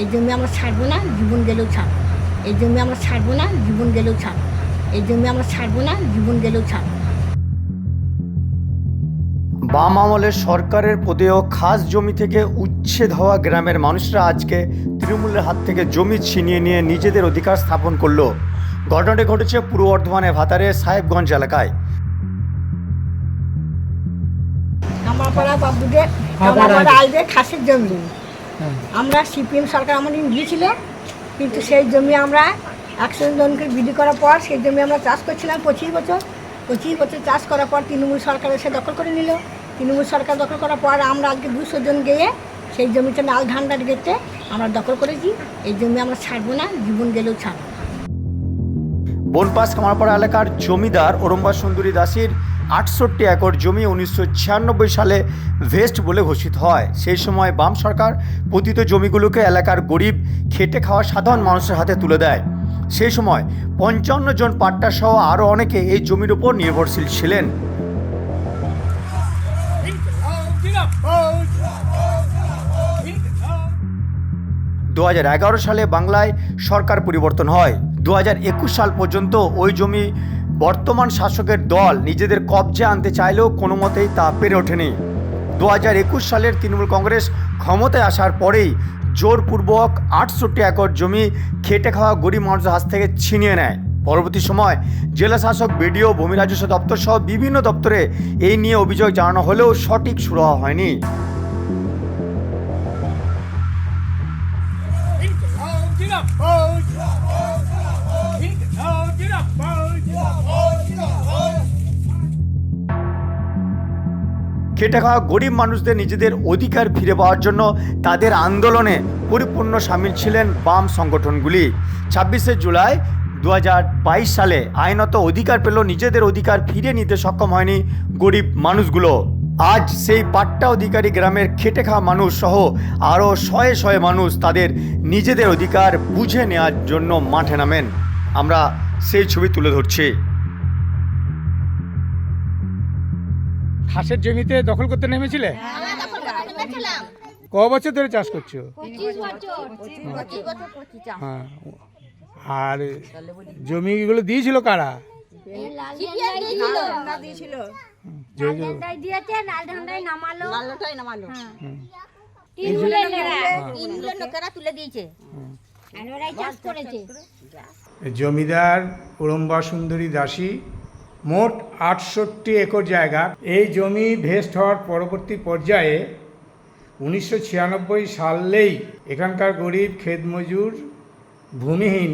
এই জমি আমরা ছাড়বো না জীবন গেলেও ছাড়বো। এই জমি আমরা ছাড়বো না জীবন গেলেও ছাড়বো। এই জমি আমরা ছাড়বো না জীবন গেলেও ছাড়বো। বাম আমলের সরকারের পদেও খাস জমি থেকে উচ্ছেদ হওয়া গ্রামের মানুষরা আজকে তৃণমূলের হাত থেকে জমি ছিনিয়ে নিয়ে নিজেদের অধিকার স্থাপন করল। ঘটনাটি ঘটেছে পূর্ব বর্ধমানের ভাতারের সাহেবগঞ্জ এলাকায়। বাবুদের আলদের খাসের জমি। আমরা সিপিএম সরকার আমাদের দিয়েছিল কিন্তু সেই জমি আমরা একশো জনকে বিলি করার পর সেই জমি আমরা চাষ করছিলাম পঁচিশ বছর। পঁচিশ বছর চাষ করার পর তৃণমূল সরকার এসে দখল করে নিল। তৃণমূল সরকার দখল করার পর আমরা আজকে দুশো জন গিয়ে সেই জমিতে নাল ধান্ডার গেতে আমরা দখল করেছি। এই জমি আমরা ছাড়বো না, জীবন গেলেও ছাড়বো বনপাস কামারপাড়া এলাকার জমিদার ওরম্বা সুন্দরী দাসীর আটষট্টি একর জমি উনিশশো ছিয়ানব্বই সালে ভেস্ট বলে ঘোষিত হয়। সেই সময় বাম সরকার পতিত জমিগুলোকে এলাকার গরিব, খেটে খাওয়া সাধারণ মানুষের হাতে তুলে দেয়। সেই সময় পঞ্চান্ন জন পাট্টা সহ আরও অনেকে এই জমির উপর নির্ভরশীল ছিলেন। দু হাজার এগারো সালে বাংলায় সরকার পরিবর্তন হয়। দু হাজার একুশ সাল পর্যন্ত ওই জমি বর্তমান শাসকের দল নিজেদের কবজে আনতে চাইলেও কোনো মতেই তা পেরে ওঠেনি দু হাজার একুশ সালের তৃণমূল কংগ্রেস ক্ষমতায় আসার পরেই জোরপূর্বক আটষট্টি একর জমি খেটে খাওয়া গরিব মানুষের হাত থেকে ছিনিয়ে নেয় পরবর্তী সময় জেলা শাসক বিডিও ভূমি রাজস্ব দপ্তর সহ বিভিন্ন দপ্তরে এই নিয়ে অভিযোগ জানানো হলেও সঠিক সুরাহা হয়নি খেটে খাওয়া গরিব মানুষদের নিজেদের অধিকার ফিরে পাওয়ার জন্য তাদের আন্দোলনে পরিপূর্ণ সামিল ছিলেন বাম সংগঠনগুলি। ছাব্বিশে জুলাই দু হাজার বাইশ সালে আইনত অধিকার পেল নিজেদের অধিকার ফিরে নিতে সক্ষম হয়নি গরিব মানুষগুলো। আজ সেই পাট্টা অধিকারী গ্রামের খেটে খাওয়া মানুষ সহ আরও শয়ে শয়ে মানুষ তাদের নিজেদের অধিকার বুঝে নেওয়ার জন্য মাঠে নামেন। আমরা সেই ছবি তুলে ধরছি। ঘাসের জমিতে দখল করতে নেমেছিলে? ক বছর ধরে চাষ করছ? হ্যাঁ। আর জমিগুলো দিয়েছিল কারা? জমিদার উড়ম্বা সুন্দরী দাসী মোট আটষট্টি একর জায়গা। এই জমি ভেস্ট হওয়ার পরবর্তী পর্যায়ে উনিশশো ছিয়ানব্বই সালেই এখানকার গরিব ক্ষেত মজুর ভূমিহীন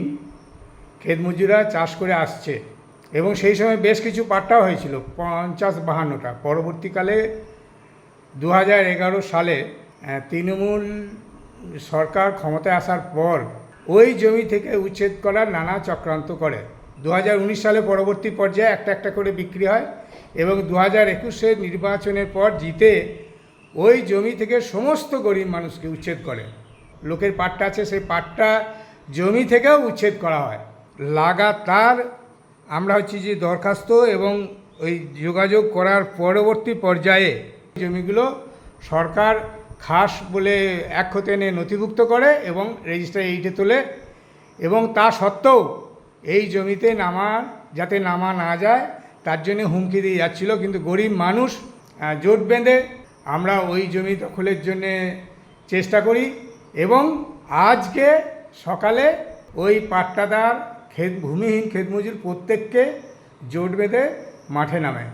ক্ষেত মজুরা চাষ করে আসছে এবং সেই সময় বেশ কিছু পাট্টা হয়েছিল, পঞ্চাশ বাহান্নটা। পরবর্তীকালে দু এগারো সালে তৃণমূল সরকার ক্ষমতায় আসার পর ওই জমি থেকে উচ্ছেদ করার নানা চক্রান্ত করে। দু হাজার উনিশ সালে পরবর্তী পর্যায়ে একটা একটা করে বিক্রি হয় এবং দু হাজার একুশের নির্বাচনের পর জিতে ওই জমি থেকে সমস্ত গরিব মানুষকে উচ্ছেদ করে। লোকের পাট্টা আছে, সেই পাট্টা জমি থেকেও উচ্ছেদ করা হয়। লাগাতার আমরা হচ্ছে যে দরখাস্ত এবং ওই যোগাযোগ করার পরবর্তী পর্যায়ে জমিগুলো সরকার খাস বলে এক হতে এনে নথিভুক্ত করে এবং রেজিস্টার এইটে তোলে এবং তা সত্ত্বেও এই জমিতে নামা যাতে নামা না যায়, তার জন্য হুমকি দিয়ে যাচ্ছিল। কিন্তু গরিব মানুষ জোট বেঁধে আমরা ওই জমি দখলের জন্যে চেষ্টা করি এবং আজকে সকালে ওই পাট্টাদার ক্ষেত, ভূমিহীন ক্ষেতমজুর প্রত্যেককে জোট বেঁধে মাঠে নামে।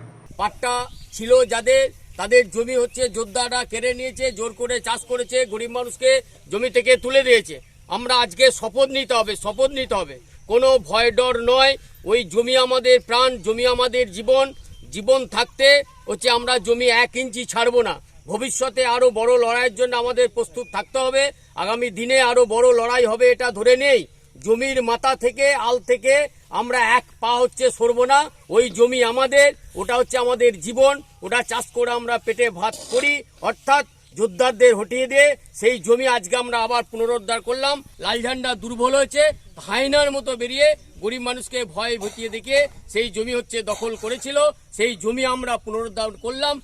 পাট্টা ছিল যাদের, তাদের জমি হচ্ছে যোদ্ধারা কেড়ে নিয়েছে, জোর করে চাষ করেছে, গরিব মানুষকে জমি থেকে তুলে দিয়েছে। আমরা আজকে শপথ নিতে হবে, শপথ নিতে হবে। কোনো ভয় ডর নয়, ওই জমি আমাদের প্রাণ, জমি আমাদের জীবন জীবন থাকতে হচ্ছে আমরা জমি এক ইঞ্চি ছাড়বো না। ভবিষ্যতে আরও বড় লড়াইয়ের জন্য আমাদের প্রস্তুত থাকতে হবে, আগামী দিনে আরও বড় লড়াই হবে এটা ধরে নেই। জমির মাথা থেকে, আল থেকে আমরা এক পা হচ্ছে সরব না, ওই জমি আমাদের, ওটা হচ্ছে আমাদের জীবন, ওটা চাষ করে আমরা পেটে ভাত করি, অর্থাৎ যোদ্ধারদের হটিয়ে দিয়ে সেই জমি আজকে আমরা আবার পুনরুদ্ধার করলাম। লাল ঝান্ডা দুর্বল হয়েছে হাইনার মতো বেরিয়ে গরিব মানুষকে ভয় ভটিয়ে দেখিয়ে সেই জমি হচ্ছে দখল করেছিল। সেই জমি আমরা পুনরুদ্ধার করলাম।